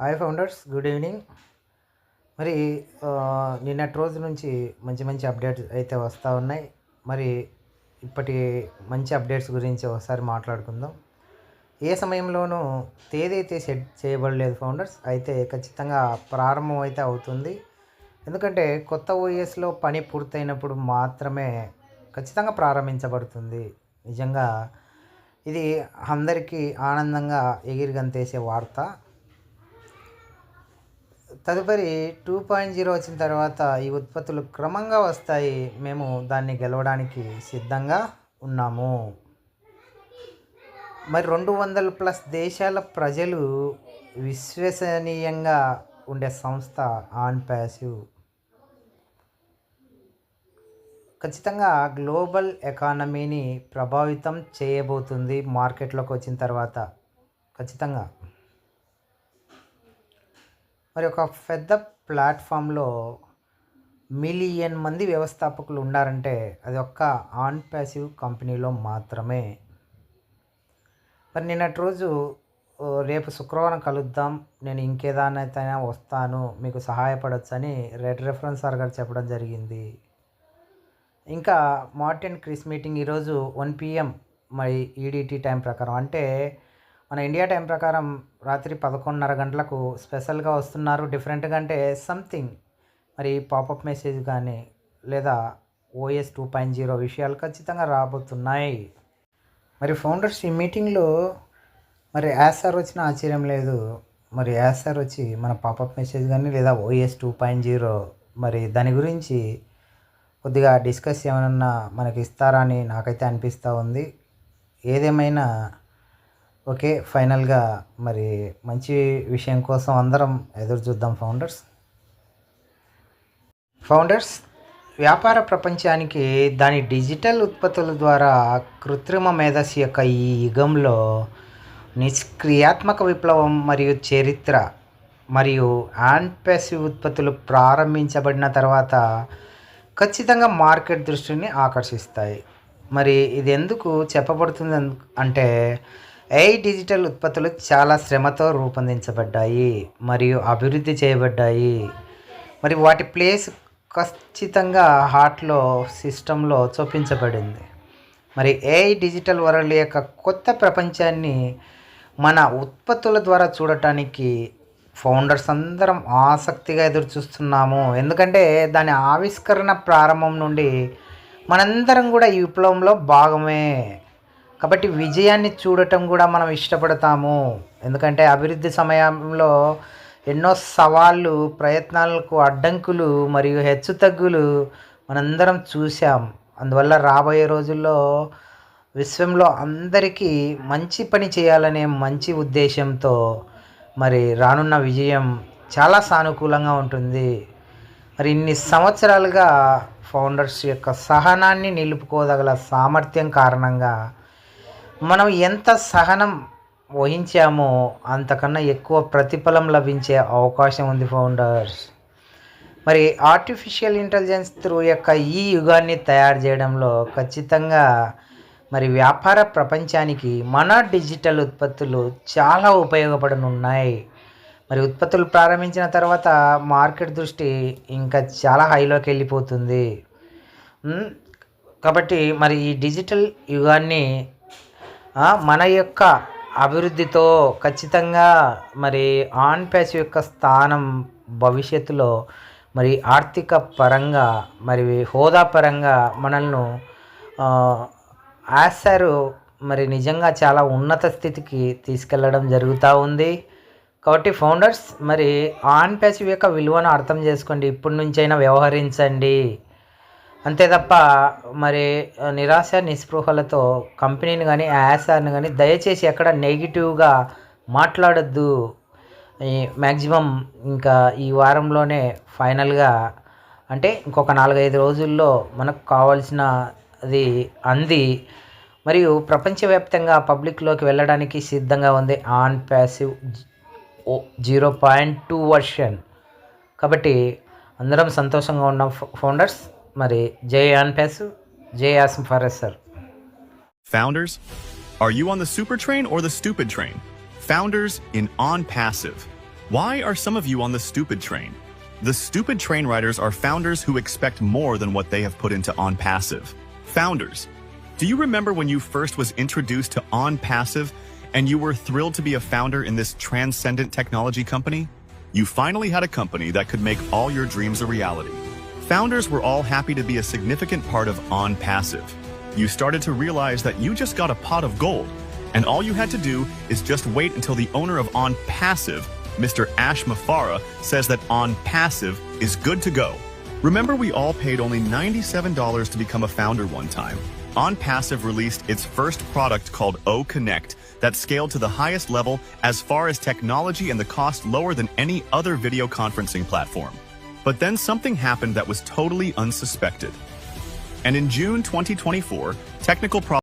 Hi founders good evening. మరి నిన్నటి రోజు నుంచి మంచి మంచి అప్డేట్స్ అయితే వస్తూ ఉన్నాయి. మరి ఇప్పటి మంచి అప్డేట్స్ గురించి ఒకసారి మాట్లాడుకుందాం. ఏ సమయంలోనూ తేదీ అయితే సెట్ చేయబడలేదు ఫౌండర్స్. అయితే ఖచ్చితంగా ప్రారంభం అయితే అవుతుంది. ఎందుకంటే కొత్త ఓఎస్లో పని పూర్తయినప్పుడు మాత్రమే ఖచ్చితంగా ప్రారంభించబడుతుంది. నిజంగా ఇది అందరికీ ఆనందంగా ఎగిరిగంతేసే వార్త. తదుపరి టూ పాయింట్ జీరో వచ్చిన తర్వాత ఈ ఉత్పత్తులు క్రమంగా వస్తాయి. మేము దాన్ని గెలవడానికి సిద్ధంగా ఉన్నాము. మరి రెండు వందల ప్లస్ దేశాల ప్రజలు విశ్వసనీయంగా ఉండే సంస్థ ఆన్ ప్యాసివ్. ఖచ్చితంగా గ్లోబల్ ఎకానమీని ప్రభావితం చేయబోతుంది మార్కెట్లోకి వచ్చిన తర్వాత. ఖచ్చితంగా. మరి ఒక పెద్ద ప్లాట్ఫామ్లో మిలియన్ మంది వ్యవస్థాపకులు ఉన్నారంటే అది ఒక్క ఆన్ ప్యాసివ్ కంపెనీలో మాత్రమే. మరి నిన్నటి రోజు రేపు శుక్రవారం కలుద్దాం నేను ఇంకేదానైతే వస్తాను మీకు సహాయపడొచ్చని రెడ్ రెఫరెన్స్ సార్ గారు చెప్పడం జరిగింది. ఇంకా మార్టిన్ క్రిస్ మీటింగ్ ఈరోజు వన్ పిఎం మరి ఈడీటీ టైం ప్రకారం. అంటే మన ఇండియా టైం ప్రకారం రాత్రి పదకొండున్నర గంటలకు స్పెషల్గా వస్తున్నారు. డిఫరెంట్గా అంటే సంథింగ్ మరి పాపప్ మెసేజ్ కానీ లేదా ఓఎస్ టూ పాయింట్ జీరో విషయాలు ఖచ్చితంగా రాబోతున్నాయి. మరి ఫౌండర్స్ ఈ మీటింగ్లో మరి యాస్ సార్ వచ్చిన ఆశ్చర్యం లేదు. మరి యాస్ సార్ వచ్చి మన పాపప్ మెసేజ్ కానీ లేదా ఓఎస్ టూ పాయింట్ జీరో మరి దాని గురించి కొద్దిగా డిస్కస్ ఏమైనా మనకి ఇస్తారా అని నాకైతే అనిపిస్తూ ఉంది. ఏదేమైనా ఓకే ఫైనల్గా మరి మంచి విషయం కోసం అందరం ఎదురు చూద్దాం ఫౌండర్స్. ఫౌండర్స్ వ్యాపార ప్రపంచానికి దాని డిజిటల్ ఉత్పత్తుల ద్వారా కృత్రిమ మేధస్సు యొక్క ఈ యుగంలో నిష్క్రియాత్మక విప్లవం మరియు చరిత్ర మరియు ఆన్పేసివ్ ఉత్పత్తులు ప్రారంభించబడిన తర్వాత ఖచ్చితంగా మార్కెట్ దృష్టిని ఆకర్షిస్తాయి. మరి ఇది ఎందుకు చెప్పబడుతుంది అంటే ఏ డిజిటల్ ఉత్పత్తులు చాలా శ్రమతో రూపొందించబడ్డాయి మరియు అభివృద్ధి చేయబడ్డాయి. మరి వాటి ప్లేస్ ఖచ్చితంగా హార్ట్లో సిస్టంలో చూపించబడింది. మరి ఏఐ డిజిటల్ వరల్డ్ యొక్క కొత్త ప్రపంచాన్ని మన ఉత్పత్తుల ద్వారా చూడటానికి ఫౌండర్స్ అందరం ఆసక్తిగా ఎదురు చూస్తున్నాము ఎందుకంటే దాని ఆవిష్కరణ ప్రారంభం నుండి మనందరం కూడా ఈ విప్లవంలో భాగమే. కాబట్టి విజయాన్ని చూడటం కూడా మనం ఇష్టపడతాము. ఎందుకంటే అభివృద్ధి సమయంలో ఎన్నో సవాళ్ళు ప్రయత్నాలకు అడ్డంకులు మరియు హెచ్చుతగ్గులు మనందరం చూసాం అందువల్ల రాబోయే రోజుల్లో విశ్వంలో అందరికీ మంచి పని చేయాలనే మంచి ఉద్దేశంతో మరి రానున్న విజయం చాలా సానుకూలంగా ఉంటుంది. మరి ఇన్ని సంవత్సరాలుగా ఫౌండర్స్ యొక్క సహనాన్ని నిలుపుకోదగల సామర్థ్యం కారణంగా మనం ఎంత సహనం వహించామో అంతకన్నా ఎక్కువ ప్రతిఫలం లభించే అవకాశం ఉంది ఫౌండర్స్. మరి ఆర్టిఫిషియల్ ఇంటెలిజెన్స్ త్రూ యొక్క ఈ యుగాన్ని తయారు చేయడంలో ఖచ్చితంగా మరి వ్యాపార ప్రపంచానికి మన డిజిటల్ ఉత్పత్తులు చాలా ఉపయోగపడనున్నాయి. మరి ఉత్పత్తులు ప్రారంభించిన తర్వాత మార్కెట్ దృష్టి ఇంకా చాలా హైలోకి వెళ్ళిపోతుంది. కాబట్టి మరి ఈ డిజిటల్ యుగాన్ని మన యొక్క అభివృద్ధితో ఖచ్చితంగా మరి ఆన్ ప్యాచ్ యొక్క స్థానం భవిష్యత్తులో మరి ఆర్థిక పరంగా మరి హోదా పరంగా మనల్ని ఆశారు మరి నిజంగా చాలా ఉన్నత స్థితికి తీసుకెళ్ళడం జరుగుతూ ఉంది. కాబట్టి ఫౌండర్స్ మరి ఆన్ ప్యాచ్ యొక్క విలువను అర్థం చేసుకోండి. ఇప్పటి నుంచైనా వ్యవహరించండి. అంతే తప్ప మరి నిరాశ నిస్పృహలతో కంపెనీని కానీ యాసార్ని కానీ దయచేసి ఎక్కడ నెగిటివ్గా మాట్లాడొద్దు. మ్యాక్సిమం ఇంకా ఈ వారంలోనే ఫైనల్గా అంటే ఇంకొక నాలుగైదు రోజుల్లో మనకు కావాల్సిన అది. అంది మరియు ప్రపంచవ్యాప్తంగా పబ్లిక్లోకి వెళ్ళడానికి సిద్ధంగా ఉంది on passive zero point two version. కాబట్టి అందరం సంతోషంగా ఉన్నాం ఫౌండర్స్. మరి జై ఆన్ ప్యాసివ్ జై awesome forest sir Founders, are you on the super train or the stupid train? Founders in On Passive. Why are some of you on the stupid train? The stupid train riders are founders who expect more than what they have put into On Passive. Founders, do you remember when you first was introduced to On Passive and you were thrilled to be a founder in this transcendent technology company? You finally had a company that could make all your dreams a reality. Founders were all happy to be a significant part of On Passive. You started to realize that you just got a pot of gold, and all you had to do is just wait until the owner of On Passive, Mr. Ash Mafara, says that On Passive is good to go. Remember, we all paid only $97 to become a founder one time. On Passive released its first product called O Connect that scaled to the highest level as far as technology and the cost lower than any other video conferencing platform. But then something happened that was totally unsuspected. And in June 2024, technical problems